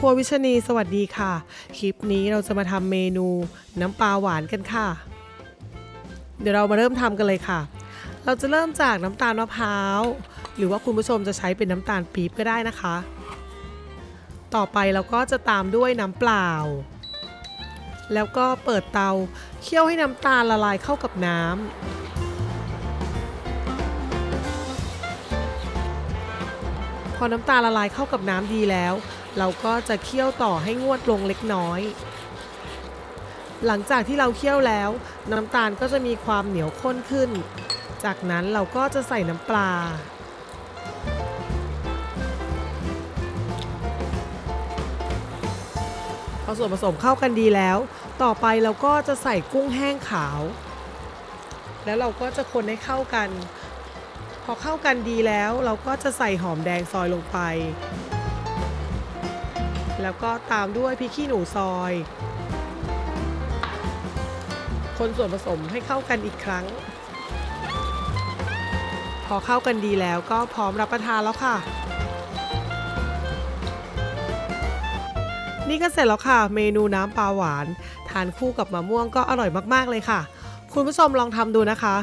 ครัววิชนีสวัสดีค่ะ คลิปนี้เราจะมาทำเมนูน้ำปลาหวานกันค่ะ เดี๋ยวเรามาเริ่มทำกันเลยค่ะ เราจะเริ่มจากน้ำตาลมะพร้าว หรือว่าคุณผู้ชมจะใช้เป็นน้ำตาลปี๊บก็ได้นะคะ ต่อไปเราก็จะตามด้วยน้ำเปล่า แล้วก็เปิดเตาเคี่ยวให้น้ำตาลละลายเข้ากับน้ำพอน้ำตาลละลายเข้ากับน้ำดีแล้ว เราก็จะเคี่ยวต่อให้งวดลงเล็กน้อย หลังจากที่เราเคี่ยวแล้ว น้ำตาลก็จะมีความเหนียวข้นขึ้น จากนั้นเราก็จะใส่น้ำปลา พอส่วนผสมเข้ากันดีแล้ว ต่อไปเราก็จะใส่กุ้งแห้งขาว แล้วเราก็จะคนให้เข้ากัน พอเข้ากันดีแล้ว เราก็จะใส่หอมแดงซอยลงไป แล้วก็ตามด้วยพริกขี้หนูซอย คนส่วนผสมให้เข้ากันอีกครั้ง พอเข้ากันดีแล้วก็พร้อมรับประทานแล้วค่ะ นี่ก็เสร็จแล้วค่ะ เมนูน้ำปลาหวาน ทานคู่กับมะม่วงก็อร่อยมากๆเลยค่ะ คุณผู้ชมลองทำดูนะคะ